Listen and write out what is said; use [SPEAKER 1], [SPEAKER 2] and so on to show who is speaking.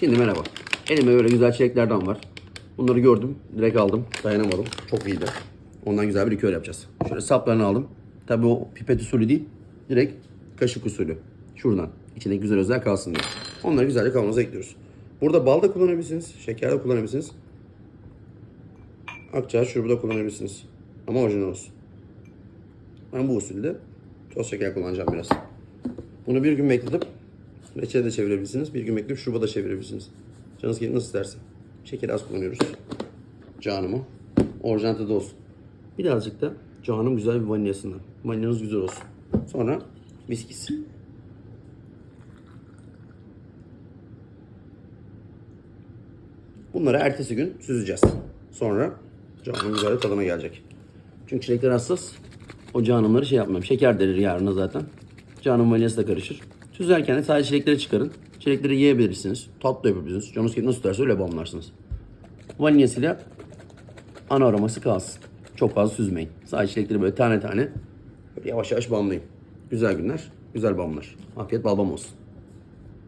[SPEAKER 1] Şimdi merhaba. Elimde böyle güzel çileklerden var. Bunları gördüm. Direkt aldım. Dayanamadım. Çok iyiydi. Ondan güzel bir likör yapacağız. Şöyle saplarını aldım. Tabii o pipet usulü değil. Direkt kaşık usulü. Şuradan. İçindeki güzel özel kalsın diye. Onları güzelce kavanoza ekliyoruz. Burada bal da kullanabilirsiniz. Şeker de kullanabilirsiniz. Akçağı şurubu da kullanabilirsiniz. Ama orijinal olsun. Ben bu usulde toz şeker kullanacağım biraz. Bunu bir gün bekletip reçete de çevirebilirsiniz. Bir gün bekleyip şuruba da çevirebilirsiniz. Canınız gibi nasıl isterse. Şekeri az kullanıyoruz. Canımı. Orijinal tadı olsun. Birazcık da canım güzel bir vanilyasından. Vanilyanız güzel olsun. Sonra viskisi. Bunları ertesi gün süzeceğiz. Sonra canım güzel tadına gelecek. Çünkü çilekler hassas. O canımları şey yapmam. Şeker derir yarına zaten. Canım vanilyası da karışır. Süzerken de sadece çilekleri çıkarın. Çilekleri yiyebilirsiniz. Tatlı yapabilirsiniz. Canınız gibi nasıl tutarsa öyle bağımlarsınız. Vanilyasıyla ana aroması kalsın. Çok fazla süzmeyin. Sadece çilekleri böyle tane tane böyle yavaş yavaş bağımlayın. Güzel günler, güzel bağımlar. Afiyet bal bal olsun.